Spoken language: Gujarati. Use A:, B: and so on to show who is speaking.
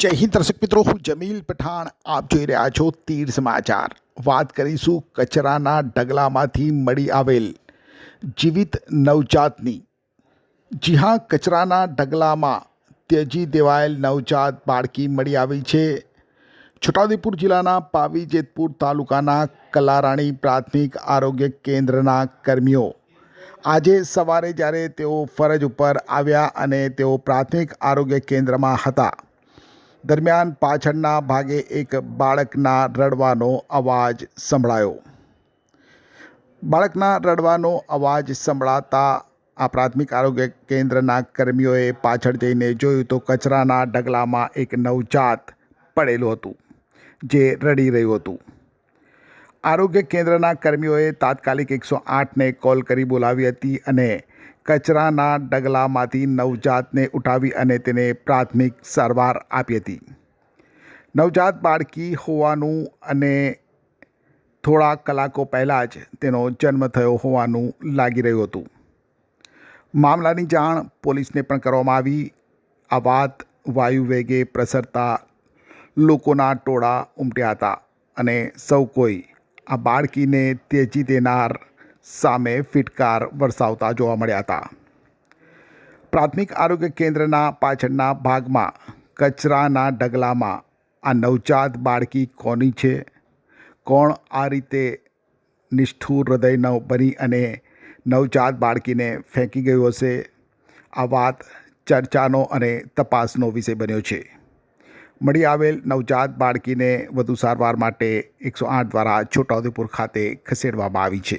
A: જય હિન્દ દર્શક મિત્રો, હું જમીલ પઠાણ. આપ જોઈ રહ્યા છો તીર સમાચાર. વાત કરીશું કચરાના ઢગલામાંથી મળી આવેલ જીવિત નવજાતની. જી હા, કચરાના ઢગલામાં ત્યજી દેવાયેલ નવજાત બાળકી મળી આવી છે. છોટાઉદેપુર જિલ્લાના પાવી જેતપુર તાલુકાના કલારાણી પ્રાથમિક આરોગ્ય કેન્દ્રના કર્મીઓ. આજે સવારે જ્યારે તેઓ ફરજ ઉપર આવ્યા અને તેઓ પ્રાથમિક આરોગ્ય કેન્દ્રમાં હતા દરમિયાન પાછળના ભાગે એક બાળકના રડવાનો અવાજ સંભળાયો. બાળકના રડવાનો અવાજ સંભળાતા આ પ્રાથમિક આરોગ્ય કેન્દ્રના કર્મીઓએ પાછળ જઈને જોયું તો કચરાના ઢગલામાં એક નવજાત પડેલું હતું, જે રડી રહ્યું હતું. આરોગ્ય કેન્દ્રના કર્મીઓએ તાત્કાલિક એકસો આઠને કોલ કરી બોલાવી હતી અને કચરાના ડગલામાંથી નવજાતને ઉઠાવી અને તેને પ્રાથમિક સારવાર આપી હતી. નવજાત બાળકી હોવાનું અને થોડા કલાકો પહેલાં જ તેનો જન્મ થયો હોવાનું લાગી રહ્યું હતું. મામલાની જાણ પોલીસને પણ કરવામાં આવી. આ વાત વાયુ વેગે પ્રસરતા લોકોના ટોળા ઉમટ્યા હતા અને સૌ કોઈ આ બાળકીને તેજી દેનાર સામે ફિટકાર વરસાવતા જોવા મળ્યા હતા. પ્રાથમિક આરોગ્ય કેન્દ્રના પાછળના ભાગમાં, કચરાના ઢગલામાં આ નવજાત બાળકી કોની છે? કોણ આ રીતે નિષ્ઠુર હૃદયનો બની અને નવજાત બાળકીને ફેંકી ગયું હશે? આ વાત ચર્ચાનો અને તપાસનો વિષય બન્યો છે. મળી આવેલ નવજાત બાળકીને વધુ સારવાર માટે એકસો આઠ દ્વારા છોટાઉદેપુર ખાતે ખસેડવામાં આવી છે.